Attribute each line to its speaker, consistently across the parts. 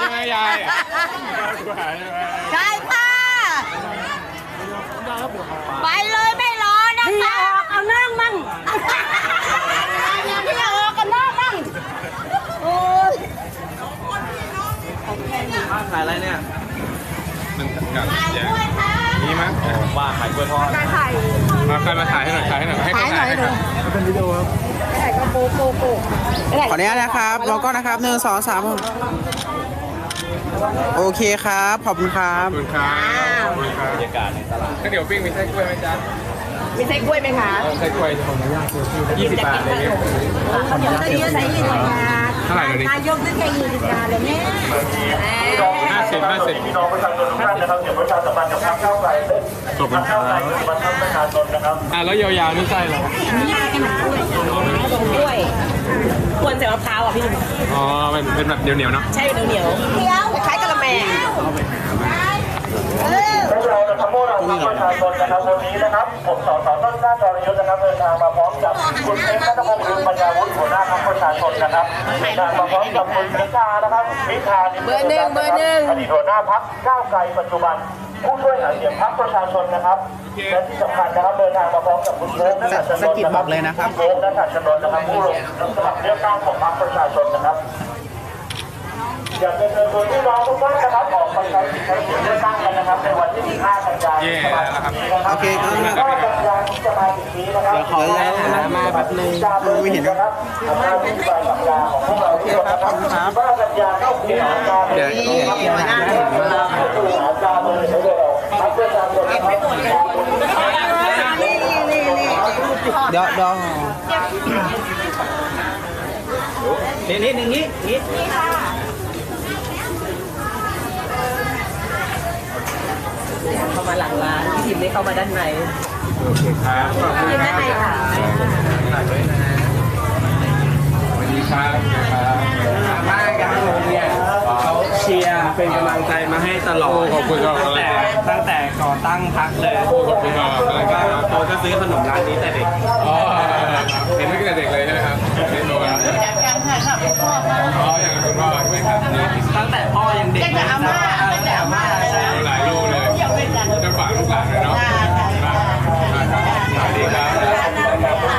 Speaker 1: คูหาใช่ไหมยายคูหาใช่ไหม
Speaker 2: ใช่ค่ะไปเลยไม่รอนะพี่ออกเอานั่งมั่งพี่ออกเอานั่งมั่งโอ้ย
Speaker 3: ขายอะไรเนี่ย
Speaker 1: หนึ่งกับ
Speaker 2: ไป
Speaker 1: แย่
Speaker 2: ด้วยค่ะ
Speaker 1: มีมั้ย
Speaker 3: ว่าขายกล้วยทอด
Speaker 2: การถ่าย
Speaker 1: มาใครมาถ่ายให้หน่อยถ่ายให้หน่อยให้
Speaker 2: ถ่ายหน่อยหนูถ่ายก็โปโปโป
Speaker 4: ขออนุญาตนะครับ แล้วก็นะครับหนึ่งสองสาม โอเคครับ ขอบคุณครับ
Speaker 1: ขอบคุณครับขอบคุณครับ
Speaker 3: บรรยากาศในตลาด
Speaker 1: ข้าวเหนียวปิ้งมีไส้กล้วยไหมจ๊ะ
Speaker 2: มีไส้กล้วยไหมคะ
Speaker 1: ไส้กล้วยยี่สิบบาทอะไรเงี้ย
Speaker 2: ข้าวเหนียวไส้เยอะไส้ยี่สิบบาท
Speaker 1: เท่าไหร่เดี๋ยวนี้
Speaker 2: นายกซื้อแค่ยี่สิบบาทเลยเนี่ย
Speaker 1: ห้าสิบห้าสิบ
Speaker 5: พี่น้องประชาชนทุกท่านนะครับเกี่ยวกับประชาสัมพันธ์กับพรรคก้าวไกลเป็น
Speaker 1: ขอบคุณค
Speaker 5: ก้า
Speaker 1: รั
Speaker 5: วไกล
Speaker 1: บ
Speaker 5: คือมันทำประชาชนนะครับ
Speaker 1: อะแล้วยาวๆนี่ไส้เหรอ
Speaker 6: กล้วยควรใส่มะพร้าวอะพี่หนุ่ม
Speaker 1: อ๋อเป็นเป็นแบบเหนียวๆเนาะ
Speaker 6: ใช่เหนียว
Speaker 2: เดี๋ยว
Speaker 6: ๆคล้ายกะละแม
Speaker 2: เออ
Speaker 5: พวก เรานะครับพวกเราพรรคประชาชนนะครับวันนี้นะครับ ผมสสต้นกล้าจรยุทธนะครับเดินทางมาพร้อมกับคุณเอ็มนัทพงศ์ลืมปัญญาวุฒิหัวหน้าพรรคประชาชนนะครับเดินทางมาพร้อมกับคุณพิธานะครับพิธาเบอร์หนึ่งเบอร์หนึ่งอดีตหัวหน้าพรรคก้าวไกลปัจจุบันผู้ช่วยหาเสียงพรรคประชาชนนะครับและที่สำคัญนะครับเดินทางมาพร้อมกับคุณโบ๊ทนัทชนนท์
Speaker 4: สะกิดบอกเลยนะครับ
Speaker 5: ณโบ๊ทนัทชนนท์นะครับผู้ลงสมัครเลือกตั้งของพรรคประชาชนนะครับอยากจะเชิญชวนพี่น้องทุกท่านนะครับ ออกไปใช้สิทธิ์ใช้เสียงเลือกตั้งกันนะครับในวันที่15กันยายน
Speaker 1: เย่
Speaker 5: ที่จะมา
Speaker 1: แล้วครับ
Speaker 5: ถึงนี้นะครับ
Speaker 4: โอเคครับ
Speaker 5: 15กันยายนที่จะมาถึงนี้นะครับ
Speaker 4: เดี๋ยวขอย้ายหามาแป๊บนึงไม่เห็น
Speaker 5: นะครับอำนาจที่ปลายสัปดาห์ของพวกเราทุกคนนะครับ
Speaker 4: โอเคครับ
Speaker 5: 15กันยายนเข้าสู่หาการ
Speaker 1: เดี๋ยว
Speaker 5: เข้าสู่หาการเลยใช้เวลาพรรคประชาชนนะครับ
Speaker 2: นี่นี่นี่
Speaker 4: เดี๋ยวเดี๋ยว
Speaker 3: นี่นี่นี่นี่
Speaker 6: เข้ามาหลังร้านพี่ทิมได้เข้ามาด้านใน
Speaker 1: โอเคครับขอบคุณครับ
Speaker 6: ด้านในค่ะ
Speaker 1: สวัสดีครับครับ
Speaker 3: มากันทั้งโรงเนี่ยเขาเชียร์เป็นกำลังใจมาให้ตลอด
Speaker 1: ขอบคุณครับ
Speaker 3: ตั้งแต่ตั้งแต่ก่อตั้งพรรคเลย
Speaker 1: ขอบคุณครับ
Speaker 3: แล้วก็เขาจะซื้อขนมร้านนี้แต่เด็ก
Speaker 1: อ๋อเห็นตั้งแต่เด็กเลยใช่ไหมครับเห็นตัวครับอ๋ออย่างคุณพ่อใช่ไหมครับนี่
Speaker 3: ตั้งแต่พ่อยังเด็กเลยตั้งแต่อาม่าใช่
Speaker 1: หลายลูกเลยจะฝากลูกหลานเลยเนาะครับสวัสดีครับ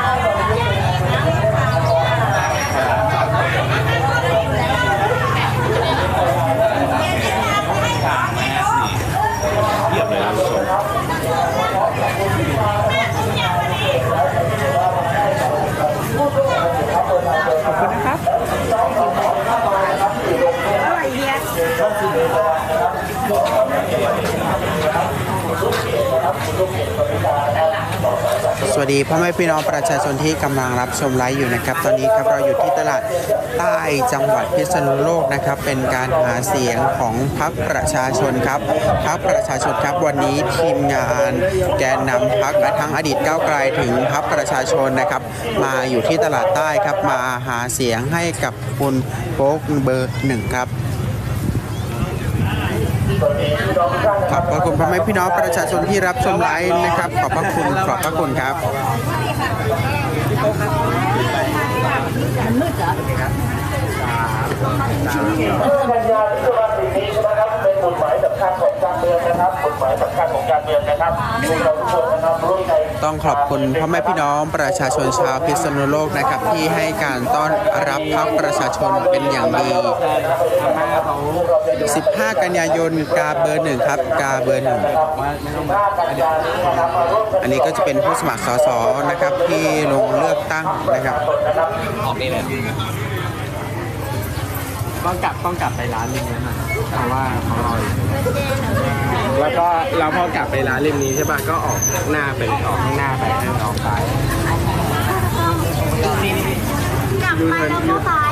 Speaker 3: เยี่ยมเลยนะผู้ชม
Speaker 4: สวัสดีพ่อแม่พี่น้องประชาชนที่กำลังรับชมไลฟ์อยู่นะครับ ตอนนี้ครับเราอยู่ที่ตลาดใต้จังหวัดพิษณุโลกนะครับ เป็นการหาเสียงของพรรคประชาชนครับพรรคประชาชนครับวันนี้ทีมงานแกนนำพรรคทั้งอดีตก้าวไกลถึงพรรคประชาชนนะครับ มาอยู่ที่ตลาดใต้ครับมาหาเสียงให้กับคุณโป๊กเบอร์หนึ่งครับ ขอบพระคุณพ่อแม่พี่น้องประชาชนที่รับชมไลฟ์นะครับ ขอบพระคุณขอบพระคุณครับ
Speaker 5: มันยายนที่จะมาถึงนี้นะครับเป็นกฎหมาย คัญของการเมืองนะครับกฎหมายสำคัญของการเมืองนะครับพวกเราทุกคนนะครับร่วมใจ
Speaker 4: ต้องขอบคุณพ่อแม่พี่น้องประชาชนชาวพิษณุโลกนะครับ ที่ให้การต้อนรับพรรคประชาชนเป็นอย่างดี 15 กันยายนกาเบอร์หนึ่งครับ กาเบอร์หนึ่ง
Speaker 5: 15กันยายนนี้นะครับมาร่วมกัน
Speaker 4: อันนี้ก็จะเป็นผู้สมัครสสนะครับที่ลงเลือกตั้งนะครับ
Speaker 5: นะครับ
Speaker 3: ออกนี่เลยต้องกลับต้องกลับไปร้านริมนั้นนะ เพราะว่าเขารออยู่แล้วก็เราพอกลับไปร้านริมนี้ใช่ป่ะก็ออกหน้าไปออกข้างหน้าไปให้ออกซ้ายนี่นี่
Speaker 2: กลับไปแล้วก็ซ้าย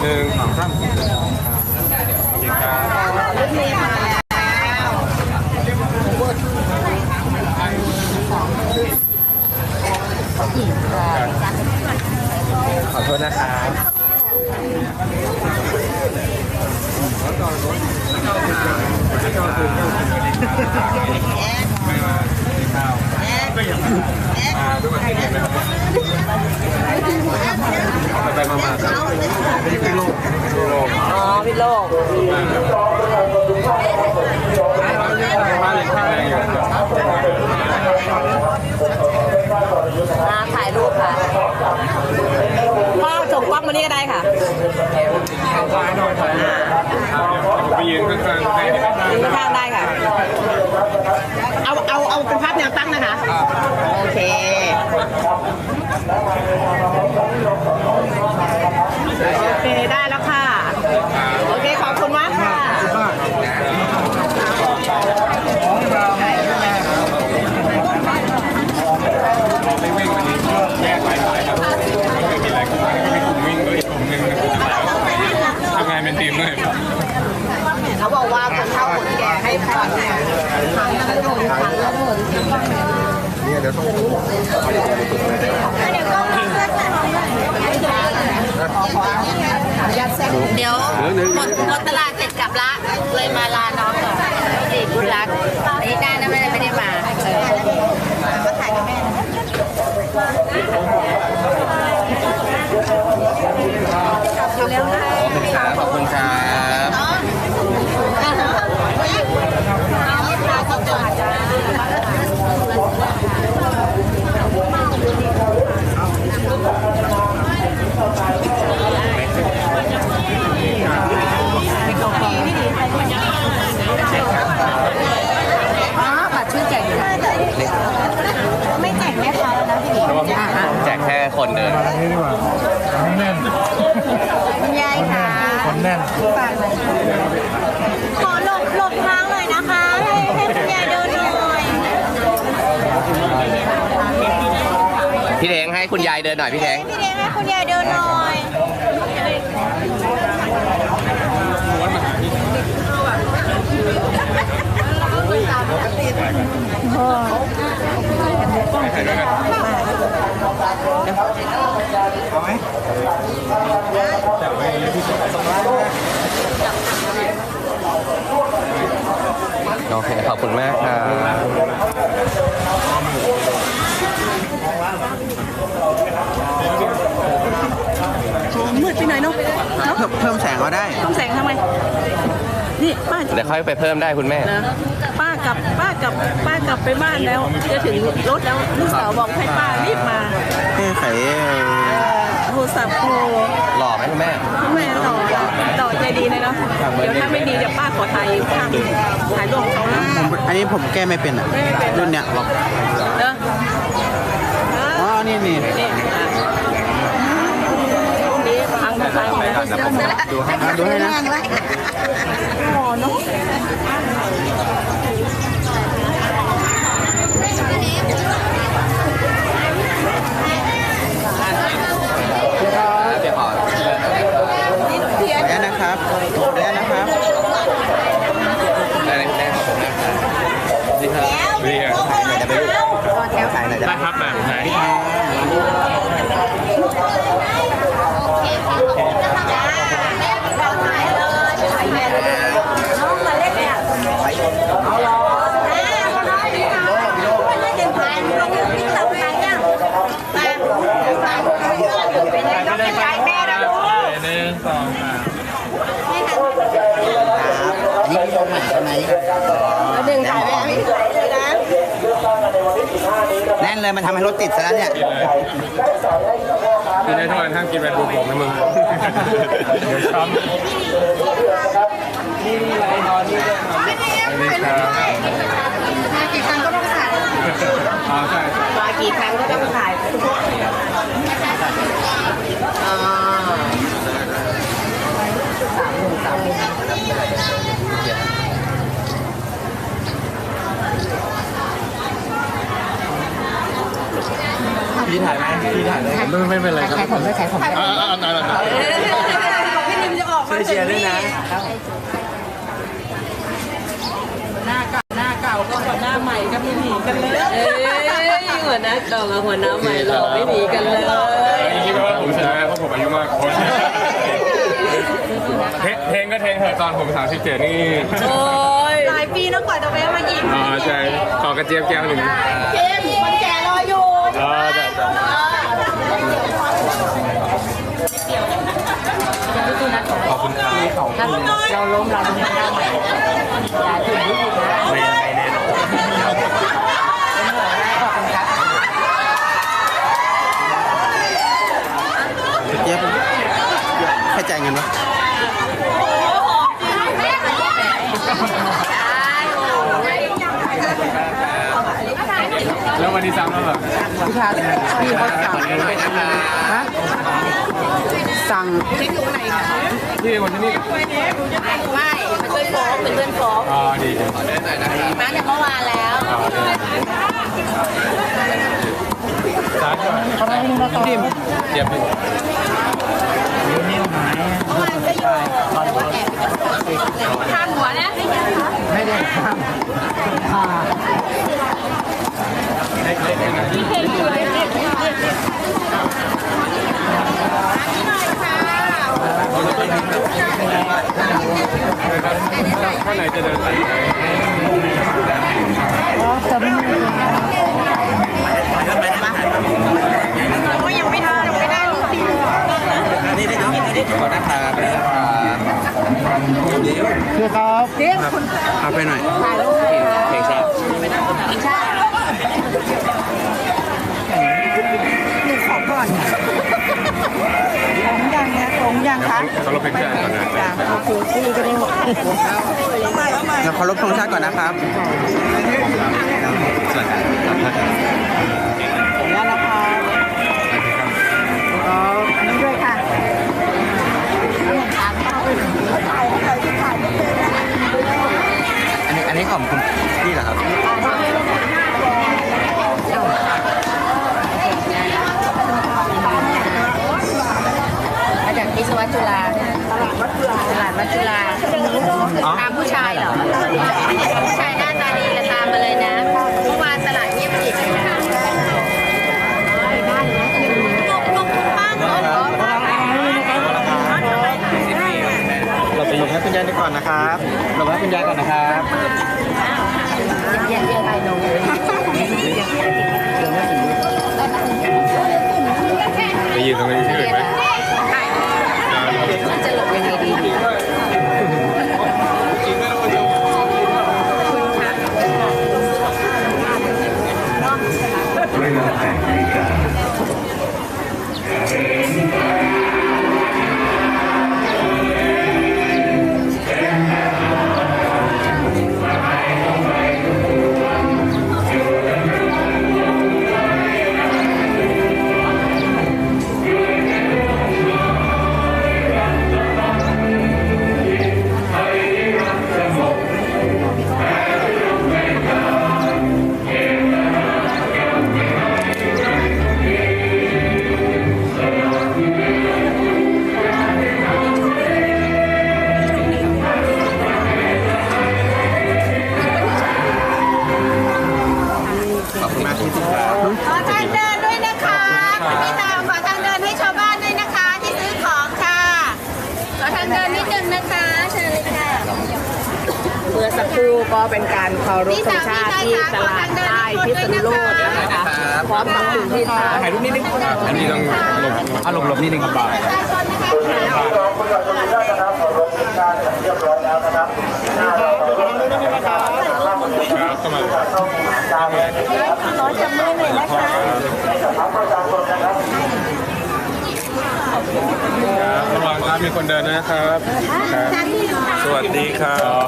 Speaker 1: หนึ่งสองสามสวัสดีครับ
Speaker 3: ขอโทษนะครับ
Speaker 1: มทุกอาทิตย์เลยไหมครับไปๆมาๆครับที่โลกโลก
Speaker 6: อ๋อพี่โลก
Speaker 1: บ้านเล็กแรงอยู่นะครับ
Speaker 6: มาถ่ายรูปค่ะ พ่อส่งกล้องมานี่ก็ได้ค่ะ
Speaker 1: ไปยืนข้างๆให้ที่ไม่ได้
Speaker 6: ยืนข้างๆได้ค่ะ เอาเอาเอาเป็นภาพแนวตั้งนะคะ โอเคโอเคได้แล้วค่ะ โอเคขอบคุณมากค่ะ
Speaker 1: เราไม่วิ่งวันนี้แยกหลายๆครับไม่เคยมีอะไรก็มีกลุ่มวิ่งด้วยอีกกลุ่มหนึ่งทำงานเป็นทีมด้วย
Speaker 6: เขาบอกว่าคนเฒ่าคนแก่ให้พักเนี่ยพักแล้วหนุนพักแล้วหนุน
Speaker 2: เดี๋ยวหมดหมดตลาดเสร็จกลับละเลยมาลาน้องก่อนสี่กุลักนี่ได้นะไม่ได้ไม่ได้มาเออมาถ่ายกับแม่
Speaker 4: ขอบคุณครับ
Speaker 6: อ๋อบัตรชื่อแจกอยู่
Speaker 2: ไม่แต่งแม่ค้าแล้วนะพี่หญิง
Speaker 3: แจกแค่คนเดิน
Speaker 2: คุณยาย ค่ะคนแน่น ขอหลบหลบทางหน่อยนะคะ ให้ให้คุณยายเดินหน่อย
Speaker 3: พี่เล้งให้คุณยายเดินหน่อยพี่เล้ง
Speaker 2: พี่เลี้ยงให้คุณยายเดินหน่อย
Speaker 3: โอเค ขอบคุณมากครับ
Speaker 6: มืดไปหน่อยเนาะ
Speaker 4: เพิ่มเพิ่มแสงเอาได้
Speaker 6: ต้องแสงทำไม นี่ป้า
Speaker 3: เดี๋ยวค่อยไปเพิ่มได้คุณแม่
Speaker 6: นะป้ากลับป้ากลับป้ากลับไปบ้านแล้ว จะถึงรถแล้วลูกสาวบอกให้ป้ารีบมา
Speaker 4: เอ้ไข่
Speaker 6: เอ่อโทรศัพท์โทร
Speaker 3: หล่อไหมคุณแม่
Speaker 6: คุณแม่หล่อหล่อใจดีเลยเนาะเดี๋ยวถ้าไม่ดีเดี๋ยวป้าขอถ่ายภาพถ่ายรูปของเขานะ
Speaker 4: อันนี้ผมแก้ไม่เป็นอะรุ่นเนี้ย
Speaker 6: เด้อ
Speaker 4: อ๋อนี่นี่
Speaker 6: นี่อะรูปนี้พังพังพัง
Speaker 4: ดูให้ดูให้นะ
Speaker 6: หล่อเนาะ
Speaker 3: เดี๋ยวขอ
Speaker 4: ขอ อนุญาตนะครับขออนุญาตนะครับ
Speaker 3: ได้เลยแม่ขอบคุณมากครับดีครับ
Speaker 1: ดีอะ
Speaker 4: ถ่ายหน่อย
Speaker 1: ได้
Speaker 4: จ้
Speaker 1: ครับแบบไหน
Speaker 2: น้องมาเล่นเนี่ยเอาหรอแม่ก็ได้ค่ะไม่ได้เดินผ่านลงที่เราไปยังไปเป็นไงต้องเป็นยายแม่นะลูก
Speaker 1: หนึ่งสองสาม
Speaker 4: อันนี้พี่โดนใหม่ใช่ไหม
Speaker 6: หนึ่งถ่ายไว้พี่เลยนะ
Speaker 4: แน่นเลยมันทำให้รถติดซะแล้วเนี่ย
Speaker 1: กินได้ทุกวันห้ามกินแบบบุกผมนะมึงเดี๋ยวช้ำนี่ไรนอนนี่ด้วยครับ
Speaker 2: กี่ครั้งก็ต้องถ่าย
Speaker 1: อ๋อใช่ใช่
Speaker 6: มากี่ครั้งก็ต้องถ่ายอ่าพี่ถ่ายไหมพี่ถ่ายเลย
Speaker 1: ไม่ไม่เป็นไรครับ
Speaker 6: ขายผมด้วยขายผม
Speaker 1: อ่าอ่าอ่าอ่า
Speaker 6: พี่นิมจะออกมาเชียร์ด้วยนะหน้าเก่าหน้าเก่าก็กว่าหน้าใหม่ก็ไม่หนีกันเลยเอ้ยหัวหน้าเก่ากับหัวหน้าใหม่หล่อไม่หนีกันเลย
Speaker 1: คิดว่าผมชนะเพราะผมอายุมากกว่าเทงก็เทงเถอะตอนผม37นี่
Speaker 6: โอ้ย
Speaker 2: หลายปีแล้วกว่าจะแวะมาอีก
Speaker 1: อ๋อใช่ขอกระเจี๊ยบแก้วหนึ่ง
Speaker 2: เข้มมันแก่รออยู่
Speaker 1: เออจะจะ ขอบคุณครับ
Speaker 6: เราล้มเราเป็นหน้าใหม่อย่าถึงที่สุดนะ
Speaker 1: ไม่ไม่แน่นอน
Speaker 6: ขอบคุณครับ
Speaker 4: เจี๊ยบให้จ่ายเงินวะ
Speaker 1: แล้ววันที่สามแล้วเหรอ
Speaker 3: พี่ชาพี่เขาสั่งฮะ สั่ง
Speaker 1: พี่คนที่นี่
Speaker 2: ไม่เป็นเพื่อนโฟกเป็นเพื่อนโฟก
Speaker 1: อ๋อดี
Speaker 2: มาจากเมื่อวานแล้ว
Speaker 1: สามก่อน
Speaker 3: ดิม
Speaker 1: เดี๋ยวพี่
Speaker 2: เมื่อวานก็อยู่แต่ว่าแอบข้างหัวนะ
Speaker 3: ไม่ได้ข้าม
Speaker 1: ข้างไหนจะเดินไป
Speaker 2: ก็ยังไม่ได้ยังไม่ได้เลย
Speaker 4: นี่ได้นี่ได้ขอนะครับ
Speaker 3: คือครับ
Speaker 4: ครับเอาไปหน่อย
Speaker 1: เพลงชาติ
Speaker 2: ใช่
Speaker 6: ยังนะผมยังคะ
Speaker 1: เขาลบเพลงชาติก่อนนะ
Speaker 6: โอเคพี่ก็ได้หมด
Speaker 4: เรารพธงชาติก่อนนะครับ
Speaker 6: แล้วนะคะนี่ด้วยค่ะ
Speaker 4: อันนี้อันนี้ของคุณพี่เหรอครับ
Speaker 2: มาจากวิศวะจุฬา ตลาดวัดจุฬาตามผู้ชายเหรอผู้ชายหน้าตาดีก็ตามมาเลยนะเมื่อวานตลาดเงียบกริบนะคะลงทุนบ้างเหรอ
Speaker 4: เราไปหลบให้คุณยายก่อนนะครับหลบให้คุณยายก่อนนะครับ
Speaker 2: เย็นเย็นไปลง
Speaker 1: ไปยืนตรงนี้ที่อื่นไหม
Speaker 6: สักครู่ก็เป็นการเคารพธงชาติที่ตลาดใต้พิษณุโลกนะคะพร้อมกับกลุ่มที่ทา
Speaker 3: ถ่ายรูปนิดนึง
Speaker 1: อันนี้ต้องหลบ
Speaker 3: อารมณ์ลบนิดนึงครับบาย
Speaker 5: รองผู้ใหญ่คนนี้ได้นะครับขอรบทุกท่านเรียบร้อยแล้วนะครับหน้าเราขอรบนะครับข้ามไป
Speaker 1: ครับเข้ามา
Speaker 5: เข้าสู่การเลยนะครับ
Speaker 2: ขอจับมือหน่อยนะคะ
Speaker 5: ให้กับพ รรคประชาชนนะครับ
Speaker 1: ระวังครับมีคนเดินนะครับครับสวัสดีครับ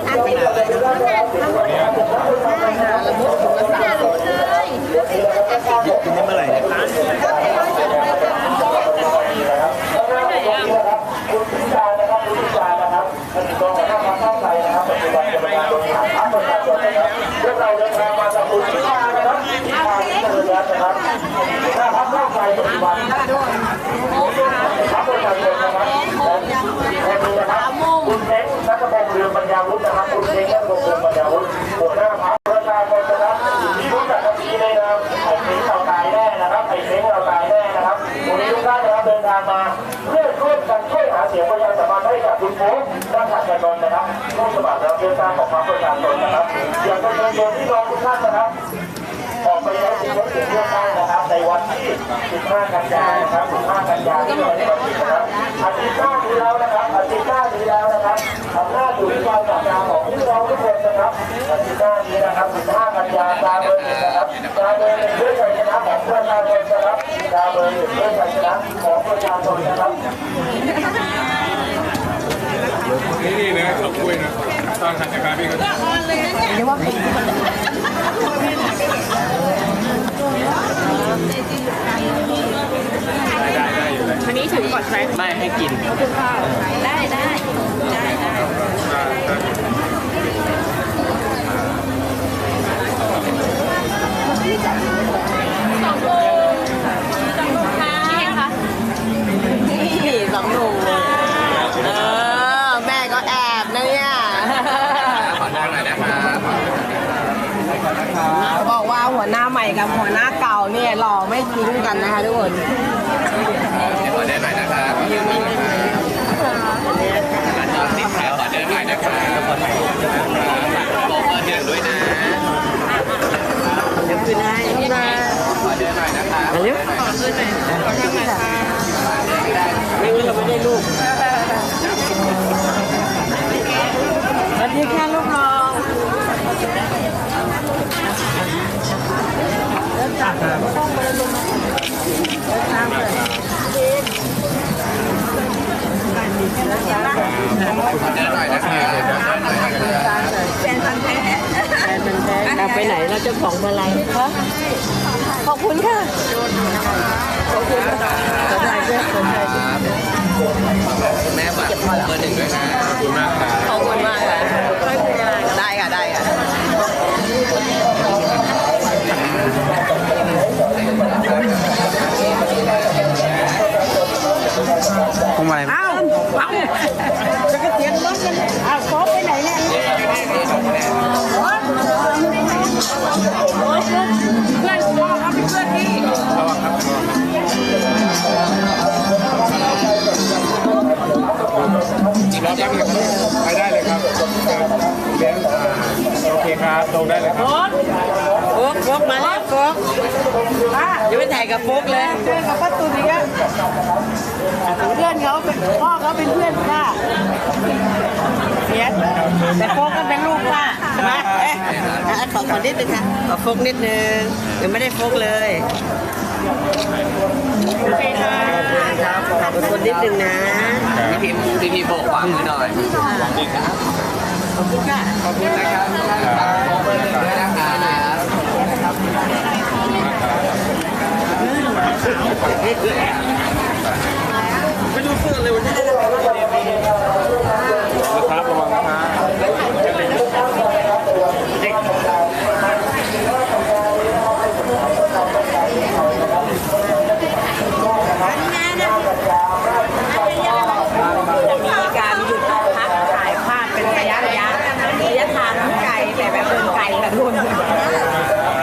Speaker 5: คุณพิจารนะครับคุณพิจารนะครับท่านรองหัวหน้าพรรคก้าวไกลนะครับปัจจุบันกรรมการบริหารพรรคประชาชนนะครับพวกเราเดินทางมาจ บคุณโฟกด้านขัดกันนนนะครับผู้สมัครรับเลือกตั้งของพรรคประชาชนนะครับอยากจะเชิญชวนพี่น้องทุกท่านนะครับออกไปใช้สิทธิรถเสียงเลือกตั้งนะครับ ในวันที่ 15 กันยายนนะครับ 15 กันยายนที่เราได้วันนี้นะครับอาทิตย์หน้านี้แล้วนะครับอาทิตย์หน้านี้แล้วนะครับอำนาจอยู่ที่การจัดการของพี่น้องทุกคนนะครับอาทิตย์หน้านี้นะครับ 15 กันยายนตาเบอร์หนึ่งนะครับตาเบอร์หนึ่งเพื่อชัยชนะของประชาชนนะครับตาเบอร์หนึ่งเพื่อชัยชนะของประชาชนนะครับ
Speaker 1: นี่นี่นะเขาคุยนะตอนขันจักรยานพี่ก็ได้ได้อยู่เลย
Speaker 6: อันนี้ถือก่อนไหม
Speaker 3: ไม่ให้กิน
Speaker 2: ได้ได้ได้ได้
Speaker 6: นี่สองหนุ่มเออ แม่ก็แอบนะเนี่ย
Speaker 3: ขอนั่งหน่อยนะครับ
Speaker 6: บอกว่าหัวหน้าใหม่ กับหัวหน้าเก่าเนี่ยหล่อไม่ทิ้งกันนะคะทุกคน
Speaker 3: ขอเดินหน่อยนะครับขอเดินหน่อยนะครับจอดติดแถวขอเดินหน่อยนะครับขอเดินบอกขอเดินด้วยนะ
Speaker 6: เดี๋ยวคืนให้นะ
Speaker 3: ขอเดินหน่อยนะครับ
Speaker 6: เร็วขอคืนหน่อยขอทำหน่อยค่ะไม่งั้นเราไม่ได้ลูก
Speaker 3: ขอเดินหน่อยนะครับ
Speaker 2: แฟนพันธุ์แท้
Speaker 6: แฟนมันแท้เอาไปไหนเราจะของมาลัยคะขอบคุณค่ะขอบคุณค่ะสนใจเพื่อนสนใจเพื่อน
Speaker 3: คุณแม่ฝากเบอร์หนึ่งด้วยนะ
Speaker 1: ขอบคุณมากครับ
Speaker 6: ขอบคุณมากค่ะได้ค่ะได้ค่ะ
Speaker 4: พวงมาลัย
Speaker 6: อ้าวฟังจะกระเทียนบ้างกันอ้าวโค้ไปไหนเนี่ย
Speaker 1: กับโฟ
Speaker 6: กเลยเพื่อนเขาก็ตุนอีกแล้วเพื่อนเขาเป็นพ่อเขาเป็นเพื่อนค่ะเนียแต่โฟกก็เป็นลูกค่ะใช่ไหมเอ๊ะอะขอขอนิดนึงค่ะขอโฟกนิดนึงยังไม่ได้โฟกเลยโอเคค่ะครับขอบคุณนิดนึงนะ
Speaker 3: พี่พิมพ์พี่พิมพ์โบกขวามือหน่อย
Speaker 6: ขอบคุณค่ะ
Speaker 3: ขอบคุณนะครับบอกเบอร์หนึ่งด้วยนะครับ
Speaker 1: ไปดูเสื้อเลยวันนี้นะครับระวังนะครับ
Speaker 6: มีการหยุดพักถ่ายภาพเป็นระยะระยะระยะทางไกลแต่แบบเดินไกลแบบรุ่น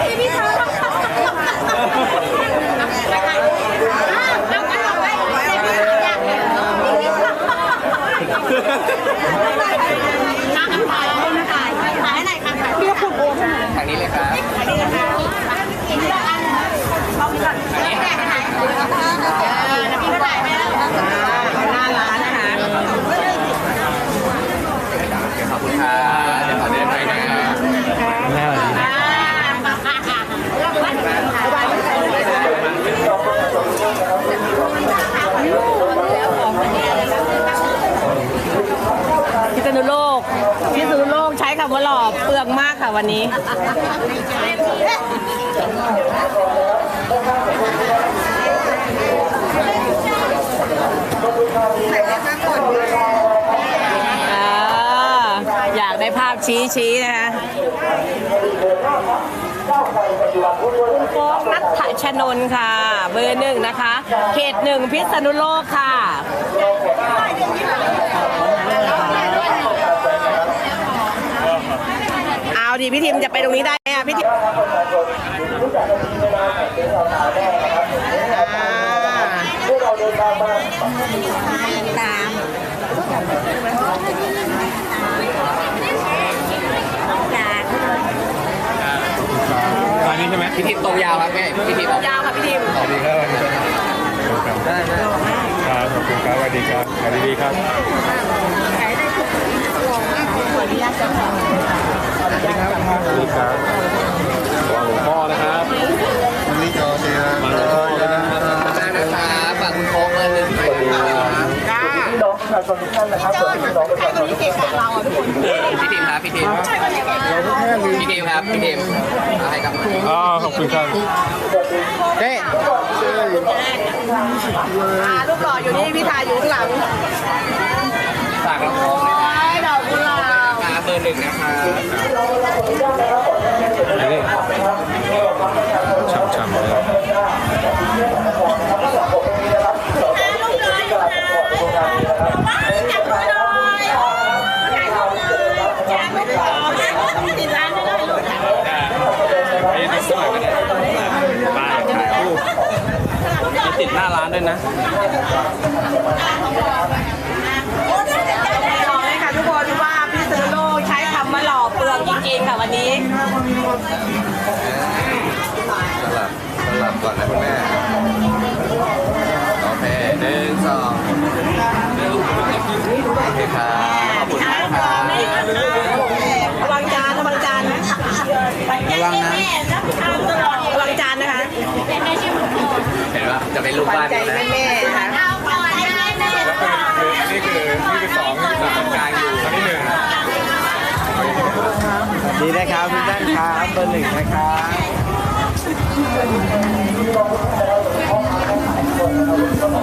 Speaker 2: พี่พี่เขาต้องต้องต้องต้องต้องเอาไว้แต่พี่อยากเนี่ยพี่เขาน้ำถ่ายคนถ่ายถ่ายไหนคะถ่ายพี่คุณโอ้
Speaker 3: ทางนี้เลยครับ
Speaker 2: อันนี้นะคะกินแล้วอันเอาไปก่อนแม่ถ่ายเออแล้วพี่ก็ถ่ายไปแล้ว
Speaker 6: หน้าร้านนะคะ
Speaker 3: ขอบคุณครับเดี๋ยวขอเดินหน่อยนะครับ
Speaker 6: พิษณุโลกพิษณุโลกใช้คำว่าหล่อเปลืองมากค่ะ วันนี้ อยากได้ภาพชี้ชี้ๆนะคะคุณโฟกนัทชนน์ค่ะ เบอร์หนึ่งนะคะ เขตหนึ่งพิษณุโลกค่ะ เอาดิพี่ทิมจะไปตรงนี้ได้ไหมอะพี่ทิมอ่า
Speaker 2: ตามจาก
Speaker 1: ร้านนี้ใช่ไหม
Speaker 3: พี่ทิพย์ตรงยาวครับแม่พี่ทิพย์
Speaker 6: ยาวค่ะพี่ทีม
Speaker 1: สวัสดีครับสวัสดีครับได้ได้ครับขอบคุณครับสวัสดีครับสวัสดีครับ
Speaker 6: ขออนุญาตจับ
Speaker 1: สวัสดีครับ สวัสดีครับหลวงพ่อนะครับวันนี้จอเสียมาหลวงพ่อนะครับ
Speaker 3: นะครับฝากคุณโค้กเลยหนึ่งไปนะครับ
Speaker 5: พี่น้องประชาชนทุกท่านนะครับส่วนพี่น้องประชาชนทุกท่าน
Speaker 6: เราอะทุกคน
Speaker 3: พี่ทิมครับพี่ทิมพี่ทิมครับพี่ทิมอาให้กับ
Speaker 1: อ๋อขอบคุณครับ
Speaker 3: เฮ้
Speaker 6: อ่าลูกหล่ออยู่นี่พี่ทายอยู่ข้างหลัง
Speaker 3: ฝากเราโค้กด้วยนะ
Speaker 6: ไอ้ดอกกุหลาบ
Speaker 3: ค อร์หนึ่งนะครับ
Speaker 1: นี่ฉ่ำๆเลย
Speaker 2: ติดร้านด้เลย
Speaker 1: ด้วยไหมเนี่ยป้ายรูป
Speaker 3: ติดหน้าร้านด้วยนะ สลับสลับก่อนนะคุณแม่โอเคหนึ่งสองโอเคครับขอบคุณมากครับ
Speaker 6: ระวังจานระวังจานนะ
Speaker 4: ระวังนะ
Speaker 6: ระวังจานนะคะ
Speaker 3: เห็นว่าจะเป็นลูก
Speaker 6: ขวั
Speaker 3: บ้าน
Speaker 6: ใจ
Speaker 3: นะ
Speaker 6: นะค
Speaker 3: รับทุกท่านครับเบอร์หนึ่งนะครับ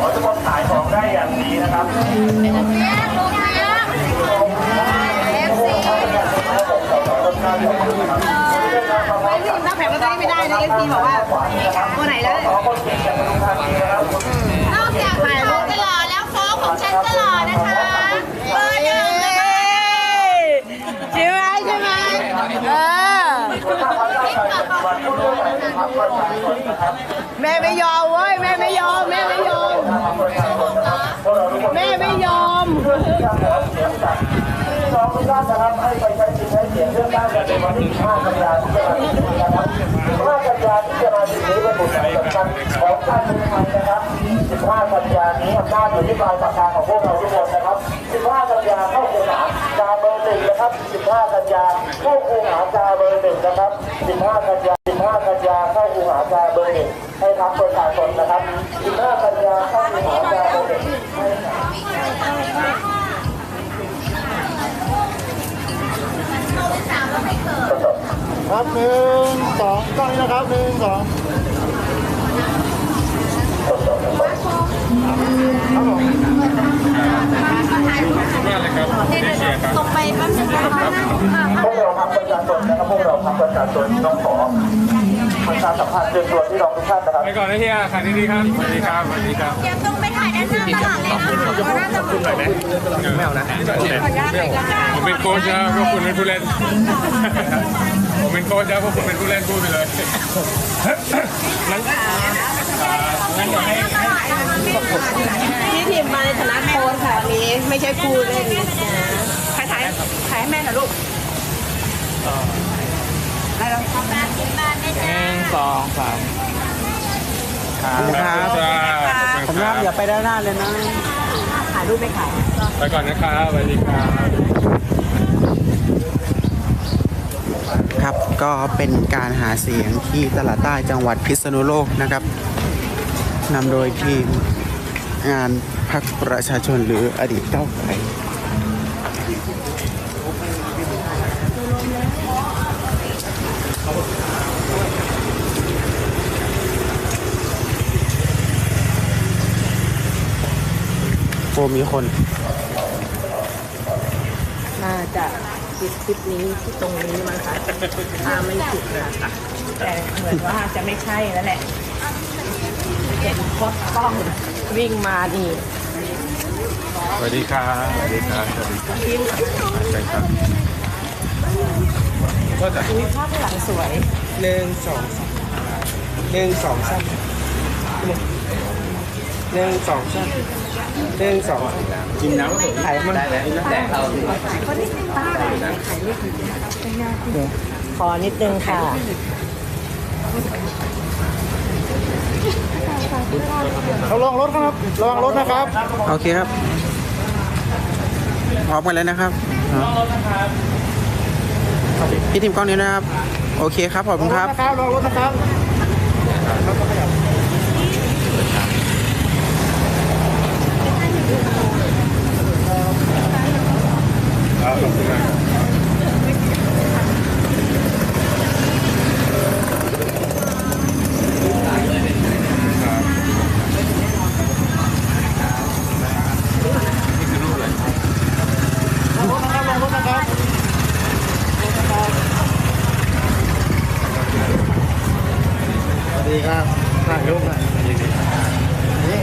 Speaker 5: ขอทุกคนขายของได้อย่างดีนะครับ
Speaker 6: ไม่ถึงถ้าแผงลอตเตอรี่ไม่ได้นะเอฟซีบอกว่าตัวไหนแล้ว
Speaker 2: นอกจากถ่ายรูปจะหล่อแล้วโค้กของฉันก็หล่อนะคะเบอร์หนึ่งนะคะ
Speaker 6: ใช่ไหมใช่ไหมเออ แม่ไม่ยอมเว้ยแม่ไม่ยอมแม่ไม่ยอม แม่ไม่ยอม
Speaker 5: น้องทุกท่านนะครับให้ไปใช้สิทธิ์ใช้เสียงเลือกตั้งกันในวันที่5กันยายนที่จะมาถึงนะครับ15กันยายนที่จะมาถึงนี้เป็นบุญสำคัญของชาติไทยนะครับ15กันยายนนี้อำนาจอยู่ที่ปลายปากกาของพวกเราทุกคนนะครับ15กันยายนเข้าคูหากาเบอร์ห นึ่งนะครับ 15 กันยาเข้าคูหากาเบอร์หนึ่งนะครับ 15 กันยา 15 กันยาเข้าคูหากาเบอร์หนึ่งให้ทักประชาชนนะครับ 15 กันยาเข้าคูหากาเบอร์หนึ่ง
Speaker 7: ครับหนึ่งสองกล้องนี้นะครับหนึ่งสอง
Speaker 1: มากเลยครับเชียร์ครับ
Speaker 2: ตกไปแป๊บนึงนะคะ
Speaker 5: พวกเราทำประชาชนนะครับพวกเราทำประชาชนต้องขอประชาสัมพันธ์เชิญชวนพี่น้องทุกท่านนะครับ
Speaker 1: ไปก่อนนะเฮียขายดีๆครับสวัสดีครับสวัสดีครับ
Speaker 2: เดี๋ยวต้องไปถ่ายด้านหน้าตลาดเลยนะคะน่าจะเหมาะ
Speaker 1: ไม่เอานะผมเป็นโค้ชนะพวกคุณเป็นผู้เล่นผมเป็นโค้ชนะพวกคุณเป็นผู้เล่นพูดไปเลย งั้นงั้นเดี๋ยวให้
Speaker 6: พี่ทีมมาในฐานะโค้ชค่ะวันนี้ไม่ใช่ครูเล่นนะใครถ่ายถ่ายให้แม่หน่อยลูกได้แล้ว
Speaker 2: บ้านกินบ้านได้จ้า
Speaker 3: สองสาม
Speaker 1: ครับขอบคุณครับ
Speaker 3: อย่าไปด้านหน้าเลยนะ
Speaker 6: ถ่ายรูปไม่ขาย
Speaker 1: ไปก่อนนะครับสวัสดีครับ
Speaker 4: ครับก็เป็นการหาเสียงที่ตลาดใต้จังหวัดพิษณุโลกนะครับ นำโดยทีมงานพรรคประชาชนหรืออดีตเก้าไกลโอ้มีคน
Speaker 6: น่าจะปิดคลิปนี้ที่ตรงนี้มั้งคะถ้าไม่ผิดค่ะแต่เหมือนว่าจะไม่ใช่แล้วแหละ เห็นโคตรกล้องวิ่งมานี่
Speaker 1: สวัสดีครับสวัสดีครับสวัสดีครับใช่ครับก็จะ
Speaker 6: อุ้ยภาพหลังสวย
Speaker 3: หนึ่งสองสามหนึ่งสองสามหนึ่งสองสามหนึ่งสองสามกินน้ำก็สวยถ่ายมันได้แล้วแต่เรา
Speaker 6: ขอนิดนึงค่ะ เขาลองรถครับลองรถนะครับ
Speaker 4: โอเคครับพร้อมกันแล้วนะครับพี่ทีมกล้องนี้นะครับ โอเคครับขอบคุณครับ
Speaker 6: ลองรถนะครับ
Speaker 1: ขอบคุณครั
Speaker 6: บ ดีครับถ่ายรูปหน่อยนี่